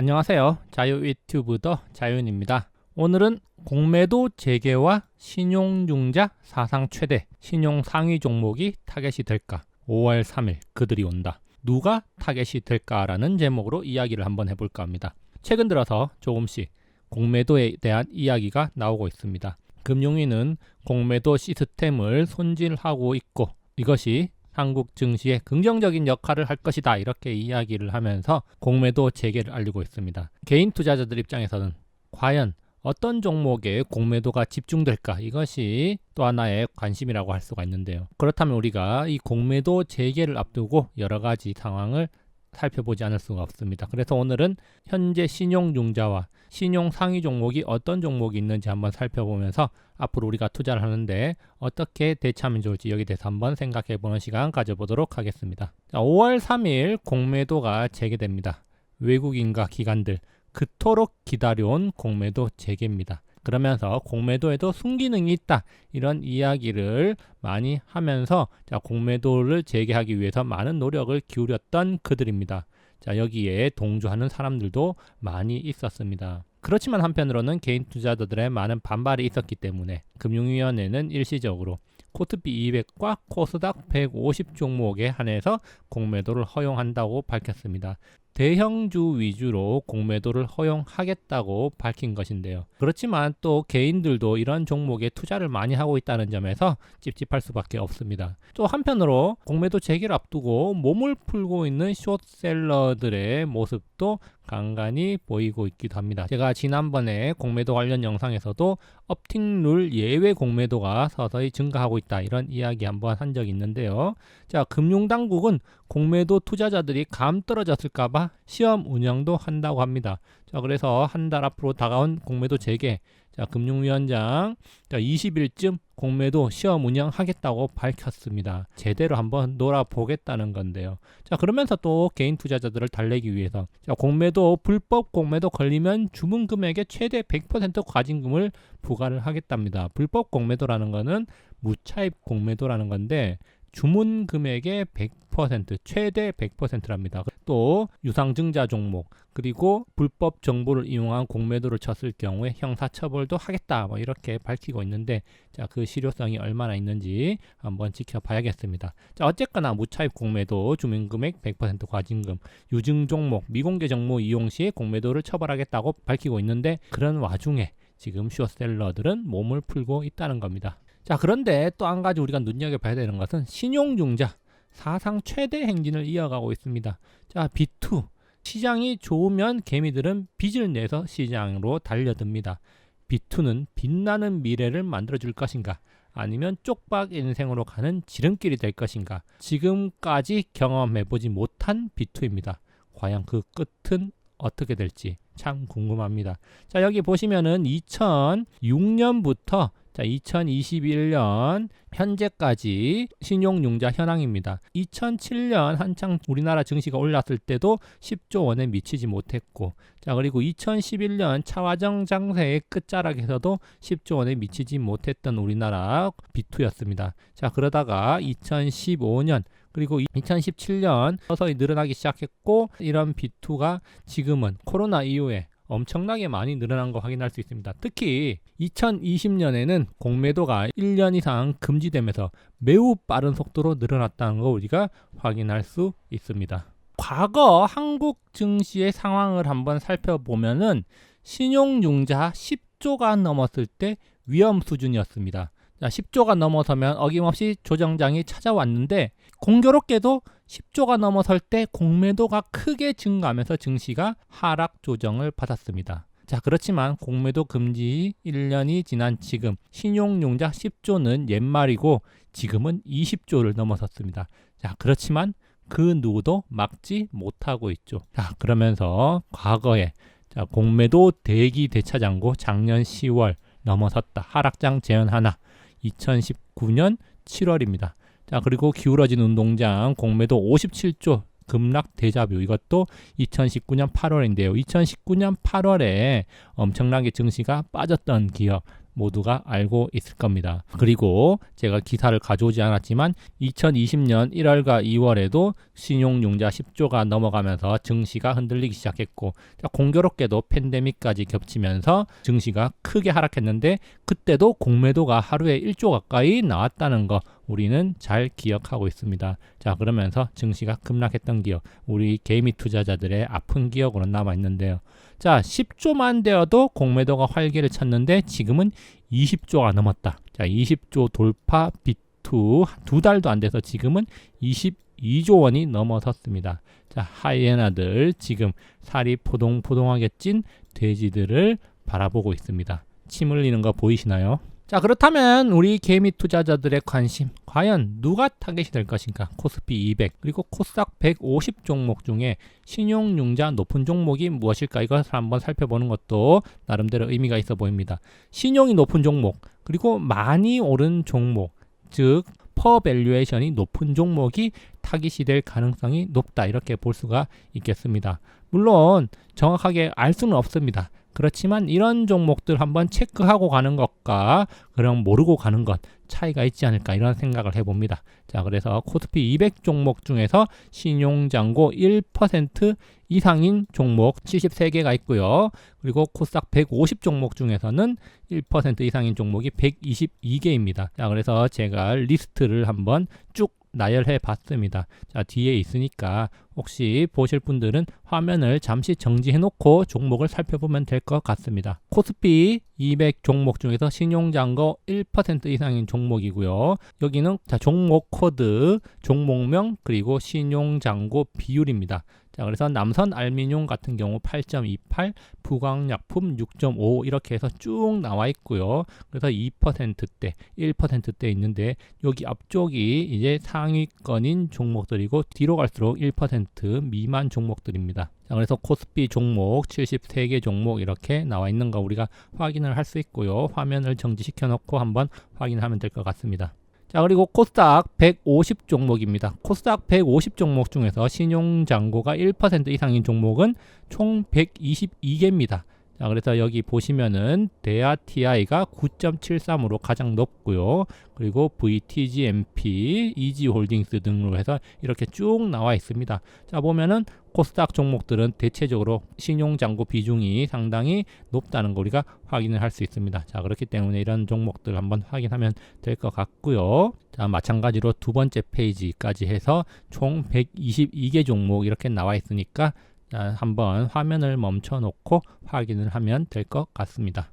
안녕하세요. 자유 유튜브 더 자윤입니다. 오늘은 공매도 재개와 신용융자 사상 최대 신용 상위 종목이 타겟이 될까? 5월 3일 그들이 온다. 누가 타겟이 될까라는 제목으로 이야기를 한번 해볼까 합니다. 최근 들어서 조금씩 공매도에 대한 이야기가 나오고 있습니다. 금융위는 공매도 시스템을 손질하고 있고 이것이 한국 증시에 긍정적인 역할을 할 것이다 이렇게 이야기를 하면서 공매도 재개를 알리고 있습니다. 개인 투자자들 입장에서는 과연 어떤 종목에 공매도가 집중될까 이것이 또 하나의 관심이라고 할 수가 있는데요. 그렇다면 우리가 이 공매도 재개를 앞두고 여러 가지 상황을 살펴보지 않을 수가 없습니다. 그래서 오늘은 현재 신용융자와 신용 상위 종목이 어떤 종목이 있는지 한번 살펴보면서 앞으로 우리가 투자를 하는데 어떻게 대처하면 좋을지 여기 대해서 한번 생각해 보는 시간 가져보도록 하겠습니다. 자, 5월 3일 공매도가 재개됩니다. 외국인과 기관들 그토록 기다려온 공매도 재개입니다. 그러면서 공매도에도 순기능이 있다 이런 이야기를 많이 하면서 자, 공매도를 재개하기 위해서 많은 노력을 기울였던 그들입니다. 자, 여기에 동조하는 사람들도 많이 있었습니다. 그렇지만 한편으로는 개인 투자자들의 많은 반발이 있었기 때문에 금융위원회는 일시적으로 코스피 200과 코스닥 150 종목에 한해서 공매도를 허용한다고 밝혔습니다. 대형주 위주로 공매도를 허용하겠다고 밝힌 것인데요. 그렇지만 또 개인들도 이런 종목에 투자를 많이 하고 있다는 점에서 찝찝할 수밖에 없습니다. 또 한편으로 공매도 재개를 앞두고 몸을 풀고 있는 숏셀러들의 모습도 간간히 보이고 있기도 합니다. 제가 지난번에 공매도 관련 영상에서도 업팅룰 예외 공매도가 서서히 증가하고 있다 이런 이야기 한번 한 적이 있는데요. 자, 금융당국은 공매도 투자자들이 감 떨어졌을까봐 시험 운영도 한다고 합니다. 자, 그래서 한 달 앞으로 다가온 공매도 재개 자, 금융위원장 자, 20일쯤 공매도 시험 운영하겠다고 밝혔습니다. 제대로 한번 놀아보겠다는 건데요. 자, 그러면서 또 개인 투자자들을 달래기 위해서 자, 공매도 불법 공매도 걸리면 주문 금액의 최대 100% 과징금을 부과를 하겠답니다. 불법 공매도라는 거는 무차입 공매도라는 건데 주문 금액의 100% 최대 100%랍니다. 또 유상증자 종목 그리고 불법 정보를 이용한 공매도를 쳤을 경우에 형사처벌도 하겠다 뭐 이렇게 밝히고 있는데 자그 실효성이 얼마나 있는지 한번 지켜봐야겠습니다. 자 어쨌거나 무차입 공매도 주문금액 100% 과징금 유증 종목 미공개 정보 이용 시 공매도를 처벌하겠다고 밝히고 있는데 그런 와중에 지금 슈어셀러들은 몸을 풀고 있다는 겁니다. 자, 그런데 또 한 가지 우리가 눈여겨봐야 되는 것은 신용융자 사상 최대 행진을 이어가고 있습니다. 자, B2 시장이 좋으면 개미들은 빚을 내서 시장으로 달려듭니다. B2는 빛나는 미래를 만들어줄 것인가? 아니면 쪽박 인생으로 가는 지름길이 될 것인가? 지금까지 경험해보지 못한 B2입니다. 과연 그 끝은 어떻게 될지 참 궁금합니다. 자, 여기 보시면은 2006년부터 자, 2021년 현재까지 신용융자 현황입니다. 2007년 한창 우리나라 증시가 올랐을 때도 10조 원에 미치지 못했고, 자, 그리고 2011년 차화정 장세의 끝자락에서도 10조 원에 미치지 못했던 우리나라 비투였습니다. 자, 그러다가 2015년 그리고 2017년 서서히 늘어나기 시작했고 이런 B2가 지금은 코로나 이후에 엄청나게 많이 늘어난 거 확인할 수 있습니다. 특히 2020년에는 공매도가 1년 이상 금지되면서 매우 빠른 속도로 늘어났다는 거 우리가 확인할 수 있습니다. 과거 한국 증시의 상황을 한번 살펴보면은 신용융자 10조가 넘었을 때 위험 수준이었습니다. 자, 10조가 넘어서면 어김없이 조정장이 찾아왔는데 공교롭게도 10조가 넘어설 때 공매도가 크게 증가하면서 증시가 하락 조정을 받았습니다. 자, 그렇지만 공매도 금지 1년이 지난 지금 신용융자 10조는 옛말이고 지금은 20조를 넘어섰습니다. 자, 그렇지만 그 누구도 막지 못하고 있죠. 자, 그러면서 과거에 자, 공매도 대기 대차장고 작년 10월 넘어섰다. 하락장 재현 하나. 2019년 7월입니다. 자, 그리고 기울어진 운동장 공매도 57조 급락 대자뷰 이것도 2019년 8월인데요. 2019년 8월에 엄청나게 증시가 빠졌던 기업 모두가 알고 있을 겁니다. 그리고 제가 기사를 가져오지 않았지만 2020년 1월과 2월에도 신용융자 10조가 넘어가면서 증시가 흔들리기 시작했고 공교롭게도 팬데믹까지 겹치면서 증시가 크게 하락했는데 그때도 공매도가 하루에 1조 가까이 나왔다는 거 우리는 잘 기억하고 있습니다. 자, 그러면서 증시가 급락했던 기억, 우리 개미 투자자들의 아픈 기억으로 남아 있는데요. 자, 10조만 되어도 공매도가 활기를 쳤는데 지금은 20조가 넘었다. 자, 20조 돌파 비투 두 달도 안 돼서 지금은 22조 원이 넘어섰습니다. 자, 하이에나들 지금 살이 포동포동하게 찐 돼지들을 바라보고 있습니다. 침 흘리는 거 보이시나요? 자 그렇다면 우리 개미 투자자들의 관심 과연 누가 타겟이 될 것인가? 코스피 200 그리고 코스닥 150 종목 중에 신용융자 높은 종목이 무엇일까? 이것을 한번 살펴보는 것도 나름대로 의미가 있어 보입니다. 신용이 높은 종목 그리고 많이 오른 종목 즉 퍼밸류에이션이 높은 종목이 타깃이 될 가능성이 높다. 이렇게 볼 수가 있겠습니다. 물론 정확하게 알 수는 없습니다 그렇지만 이런 종목들 한번 체크하고 가는 것과 그럼 모르고 가는 것 차이가 있지 않을까 이런 생각을 해봅니다. 자, 그래서 코스피 200 종목 중에서 신용장고 1% 이상인 종목 73개가 있고요. 그리고 코스닥 150 종목 중에서는 1% 이상인 종목이 122개입니다. 자, 그래서 제가 리스트를 한번 쭉 나열해 봤습니다. 자, 뒤에 있으니까 혹시 보실 분들은 화면을 잠시 정지해 놓고 종목을 살펴보면 될 것 같습니다. 코스피 200 종목 중에서 신용장거 1% 이상인 종목이고요. 여기는 자, 종목 코드, 종목명 그리고 신용장고 비율입니다. 자, 그래서 남선 알미늄 같은 경우 8.28, 부광약품 6.5 이렇게 해서 쭉 나와 있고요. 그래서 2%대, 1%대 있는데 여기 앞쪽이 이제 상위권인 종목들이고 뒤로 갈수록 1% 미만 종목들입니다. 자, 그래서 코스피 종목 73개 종목 이렇게 나와 있는 거 우리가 확인을 할 수 있고요. 화면을 정지시켜 놓고 한번 확인하면 될 것 같습니다. 자 그리고 코스닥 150 종목입니다. 코스닥 150 종목 중에서 신용 잔고가 1% 이상인 종목은 총 122개입니다. 자, 그래서 여기 보시면은 대아 TI가 9.73으로 가장 높고요. 그리고 VTGMP, 이지홀딩스 등으로 해서 이렇게 쭉 나와 있습니다. 자, 보면은 코스닥 종목들은 대체적으로 신용장고 비중이 상당히 높다는 거 우리가 확인을 할 수 있습니다. 자, 그렇기 때문에 이런 종목들 한번 확인하면 될 것 같고요. 자, 마찬가지로 두 번째 페이지까지 해서 총 122개 종목 이렇게 나와 있으니까 자, 한번 화면을 멈춰 놓고 확인을 하면 될 것 같습니다.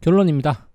결론입니다.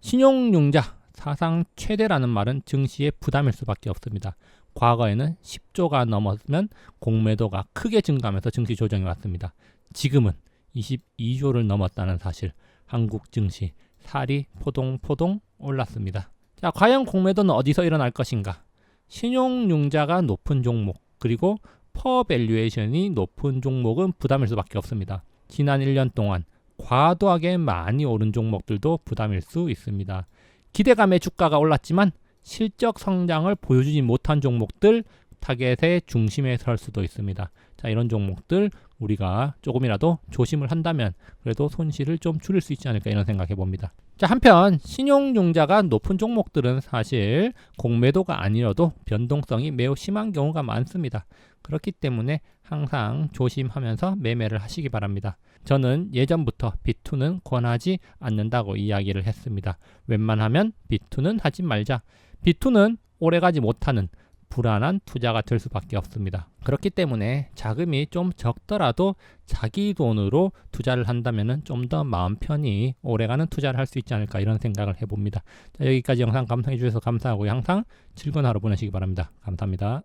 신용융자 사상 최대라는 말은 증시의 부담일 수밖에 없습니다. 과거에는 10조가 넘었으면 공매도가 크게 증가하면서 증시 조정이 왔습니다. 지금은 22조를 넘었다는 사실, 한국 증시 살이 포동포동 올랐습니다. 자, 과연 공매도는 어디서 일어날 것인가? 신용융자가 높은 종목, 그리고 퍼밸류에이션이 높은 종목은 부담일 수밖에 없습니다. 지난 1년 동안 과도하게 많이 오른 종목들도 부담일 수 있습니다. 기대감에 주가가 올랐지만 실적 성장을 보여주지 못한 종목들 타겟의 중심에 설 수도 있습니다. 자, 이런 종목들 우리가 조금이라도 조심을 한다면 그래도 손실을 좀 줄일 수 있지 않을까 이런 생각해 봅니다. 자, 한편 신용융자가 높은 종목들은 사실 공매도가 아니어도 변동성이 매우 심한 경우가 많습니다. 그렇기 때문에 항상 조심하면서 매매를 하시기 바랍니다. 저는 예전부터 B2는 권하지 않는다고 이야기를 했습니다. 웬만하면 B2는 하지 말자. B2는 오래가지 못하는 불안한 투자가 될 수밖에 없습니다. 그렇기 때문에 자금이 좀 적더라도 자기 돈으로 투자를 한다면 좀 더 마음 편히 오래가는 투자를 할 수 있지 않을까 이런 생각을 해봅니다. 자, 여기까지 영상 감상해 주셔서 감사하고 항상 즐거운 하루 보내시기 바랍니다. 감사합니다.